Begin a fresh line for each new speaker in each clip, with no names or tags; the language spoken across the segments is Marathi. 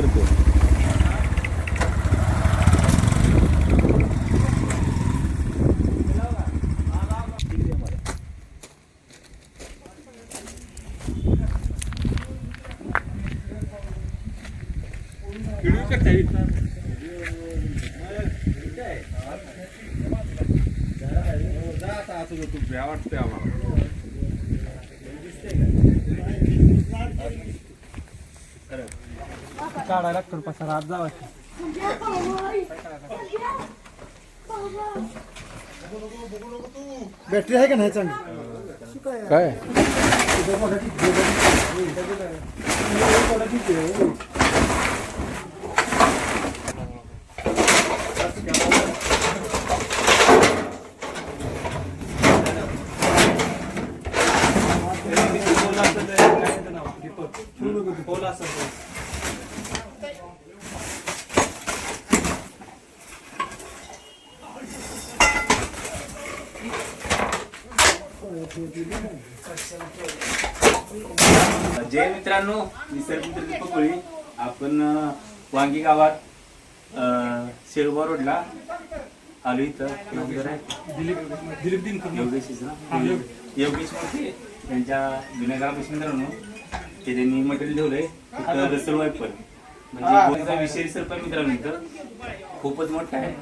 करतो. वाटते आम्हाला खरं.
काढायला लागतो पसारा. आज जावा
बॅटरी आहे का नाही चांगली?
काय?
जय मित्रांनो निसर्ग मित्र दीपक कोळी आपण वांगी गावात शेळगाव रोडला आलो इथं.
दिलीप
योगेश. योगेश. मोठे त्यांच्या जुन्या घरापासून मित्रांनो. ते त्यांनी मटेरियल ठेवलंय. तिथं रसल वायपर म्हणजे विषय सरपा मित्रांनो इथं. खूपच मोठा आहे.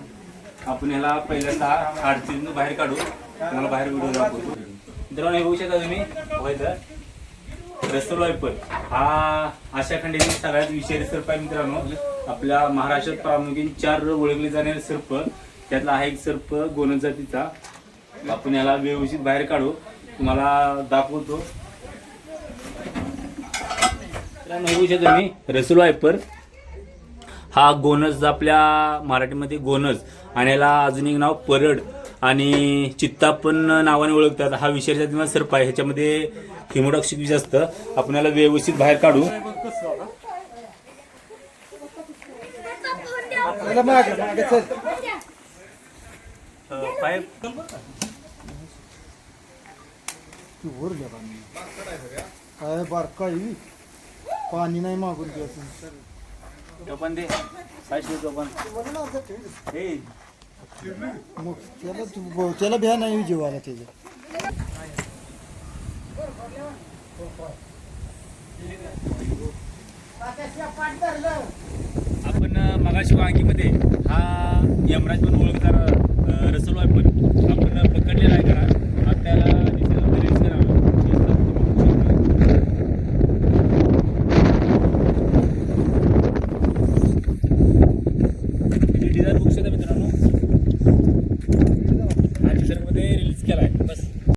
आपण याला पहिल्यांदा अडचणीतून बाहेर काढू. तुम्हाला बाहेर व्हिडिओ दाखवतो. मित्रांनो हे बघू शकता तुम्ही. व्हायचं रसल वायपर हा अशा खंडीतील सगळ्यात विषारी सर्प आहे मित्रांनो. आपल्या महाराष्ट्रात प्रामुख्याने चार ओळखले जाणारे सर्प. त्यातला हा एक सर्प गोनस जातीचा. आपण याला व्यवस्थित बाहेर काढू. तुम्हाला दाखवतो. मित्रांनो, हे बघू शकता तुम्ही. रसूल वायपर हा गोनज आपल्या मराठीमध्ये गोनज आणि याला अजून एक नाव परड. आणि चित्ता पण नावाने ओळखतात. हा विषय जातीचा सर्प आहे. ह्याच्यामध्ये हिमोटॉक्सिक विष असतं. आपण याला व्यवस्थित बाहेर काढू.
पाणी काय पाणी नाही मागून
घ्यायचं. पण दे शिवतो पण हे.
मग त्याला तू त्याला भ्या नाही जीवाला त्याच्या
आपण अं, मगाशी वांगीमध्ये हा यमराज म्हणून ओळखणार रसल actividades concretamente no